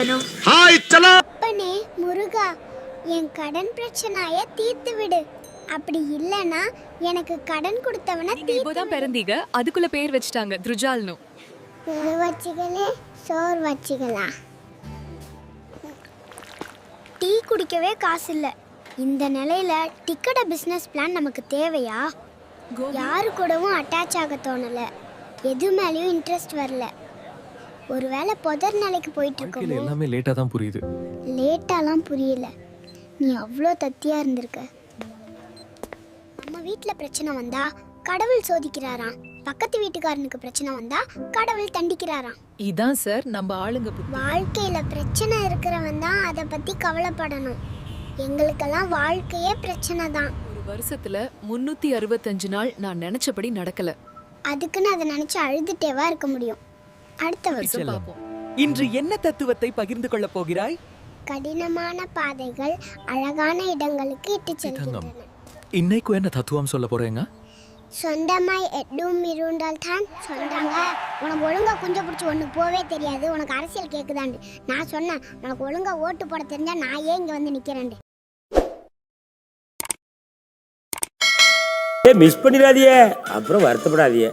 Hi சலோ. அப்பனே முருகா என் கடன் பிரச்சனைய தீர்த்து விடு அப்படி இல்லனா எனக்கு கடன் கொடுத்தவன இப்போதான் பிறந்தீங்க. அதுக்குள்ள பேர் வச்சுட்டாங்க துருஜால்னு. பெரு வச்சுகளே சோறு வச்சுகளா டீ குடிக்கவே காசு இல்ல இந்த நிலையில டிக்கெட் பிசினஸ் பிளான் நமக்கு தேவையா? யாரு கூடவும் அட்டாச் ஆக தோணல. எது மேலேயும் இன்ட்ரெஸ்ட் வரல. ஒருவேளை புதர் நிலைக்கு போயிட்டு வாழ்க்கையில இருக்கோமோ எல்லாமே லேட்டா தான் புரியுது. லேட்டாலாம் புரியல. நீ அவ்வளோ தத்தியா இருந்திருக்க. நம்ம வீட்டில் பிரச்சனை வந்தா கடவுள் சோதிக்கிறாராம். பக்கத்து வீட்டுக்காரனுக்கு பிரச்சனை வந்தா கடவுள் தண்டிக்கிறாராம். இதான் சார் நம்ம ஆளுங்க புத்தி. வாழ்க்கையில பிரச்சனை இருக்கிறவன் தான் அதை பத்தி கவலைப்படணும். எங்களுக்கெல்லாம் வாழ்க்கையே பிரச்சனை தான். ஒரு வருஷத்துல முன்னூத்தி அறுபத்தஞ்சு நாள் நான் நினைச்சபடி நடக்கல. அதுக்குன்னு அதை நினைச்சு அழுதுட்டேவா இருக்க முடியும். அடுத்த வருஷம் பார்ப்போம். இன்று என்ன தத்துவத்தை பகிர்ந்து கொள்ளப் போகிறாய்? கடினமான பாதைகள் அழகான இடங்களுக்கு இட்டு செல்கின்றன. இன்னைக்கு என்ன தத்துவம் சொல்ல போறேங்க? சொந்தமாய் எட்டும் இருந்தால் தான் சொந்தங்க. உனக்கு ஒழுங்கா குஞ்ச பிடிச்சி ஒன்று போவே தெரியாது. உனக்கு அரசியல் கேட்குதாண்டு நான் சொன்னேன் உனக்கு ஒழுங்கா ஓட்டு போட தெரிஞ்சா நான் ஏன் இங்கே வந்து நிற்கிறேன் மிஸ் பண்ணிடாதியே. அப்புறம் வருத்தப்படாதியே.